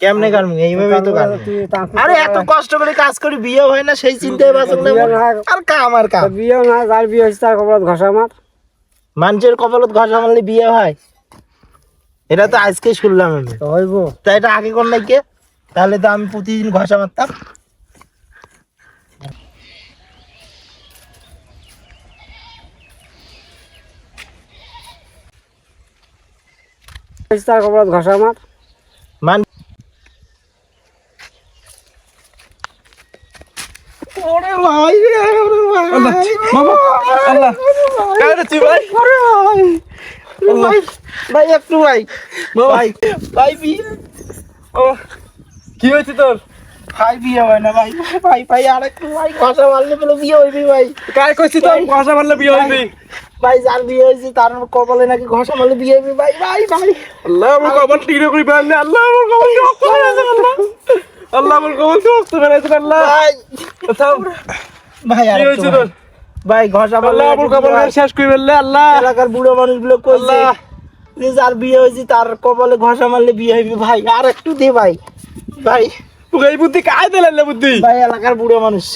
কেমনে কাটবো এইভাবে তো কাটবো আরে এত কষ্ট করে কাজ করি বিয়ে হয় না সেই চিন্তায় বাঁচক না আর কাম আর কাম। বিয়ে না যার বিয়ে হয়েছে তার কপালত ঘষা মার। মানুষের কপালত ঘষা মারলে বিয়ে হয়। এটা তো আজকে শুনলাম আমি। তো হইব। তা এটা আগে কোন নাই কে? তাহলে তো আমি প্রতিদিন ঘষা মারতাম। তার কপালত ঘষা মার মান ওরে ভাই রে ওরে ভাই। মামা আল্লাহ। কার তুই ভাই? ওরে ভাই ভাই। ভাই একটু ভাই। ভাই ভাই বিয়ে ও কি হয়েছে তোর? ভাই বিয়ে হয় না ভাই। ভাই ভাই আর একটু ভাই ঘষা মারলে পেলে বিয়ে হইবি ভাই। কার কইছি তোর? ভাষা মারলে বিয়ে হইবি। ভাই যার বিয়ে হয়েছে তার কপালে নাকি ঘষা মারলে বিয়ে হইবি ভাই ভাই ভাই। আল্লাহ আমার টিরে করি পারলে আল্লাহ আমার কবর কি রক্ত বেরাইছে আল্লাহ। আল্লাহ আমার কবর কি রক্ত বেরাইছে আল্লাহ। ভাই। ভাই আর ভাই। ঘষা আল্লাহ আমার হয়। শেষ করে ফেললে আল্লাহ। এলাকার বুড়ো মানুষগুলো কইছে। যে যার বিয়ে হয়েছে তার কপালে ঘষা মারলে বিয়ে হইবে ভাই। আর একটু দে ভাই। ভাই। তোকে এই বুদ্ধি কায় দিলে বুদ্ধি? ভাই এলাকার বুড়ো মানুষ।